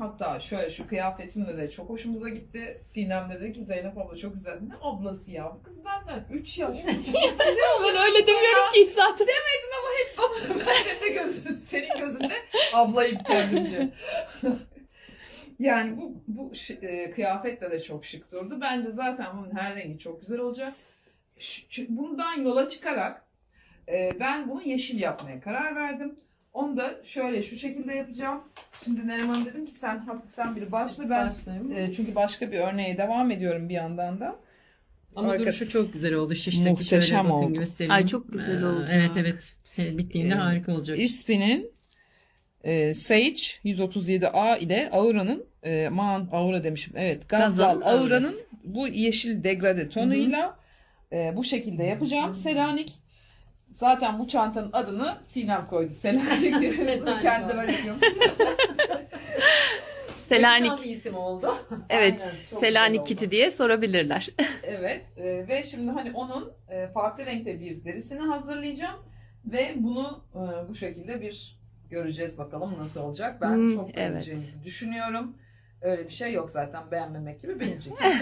Hatta şöyle şu kıyafetimle de çok hoşumuza gitti. Sinem dedi ki Zeynep abla çok güzel. Ne ablası ya? Bu kız benden 3 yaş. Ben öyle demiyorum ki zaten. ama hep bana ben senin gözün, senin gözünde ablayım kendimce. yani bu bu e, kıyafetle de çok şık durdu. Bence zaten bunun her rengi çok güzel olacak. Ş- ş- bundan yola çıkarak e, ben bunu yeşil yapmaya karar verdim. Onu da şöyle şu şekilde yapacağım. Şimdi Neriman dedim ki sen hafiften bir başla ben Başlayayım. e, çünkü başka bir örneğe devam ediyorum bir yandan da. Ama Arka- duruşu çok güzel oldu. Şişteki Muhteşem şöyle oldu. göstereyim. Ay, çok güzel Ee, oldu. Evet evet. Bittiğinde Ee, harika olacak. İSPI'nin e, Sage 137A ile Aura'nın e, aman Aura demişim. Evet Gazal Aura'nın bu yeşil degrade tonuyla e, bu şekilde yapacağım. Selanik Zaten bu çantanın adını Sinem koydu. Selanik. Selanik Kendi böyle yapıyor. Selanik. bir isim oldu. Evet, Aynen, çok Selanik oldu. kiti diye sorabilirler. Evet e, ve şimdi hani onun e, farklı renkte bir derisini hazırlayacağım ve bunu e, bu şekilde bir göreceğiz bakalım nasıl olacak. Ben Hmm, çok evet. beğeneceğinizi düşünüyorum. Öyle bir şey yok zaten beğenmemek gibi beğeneceksiniz.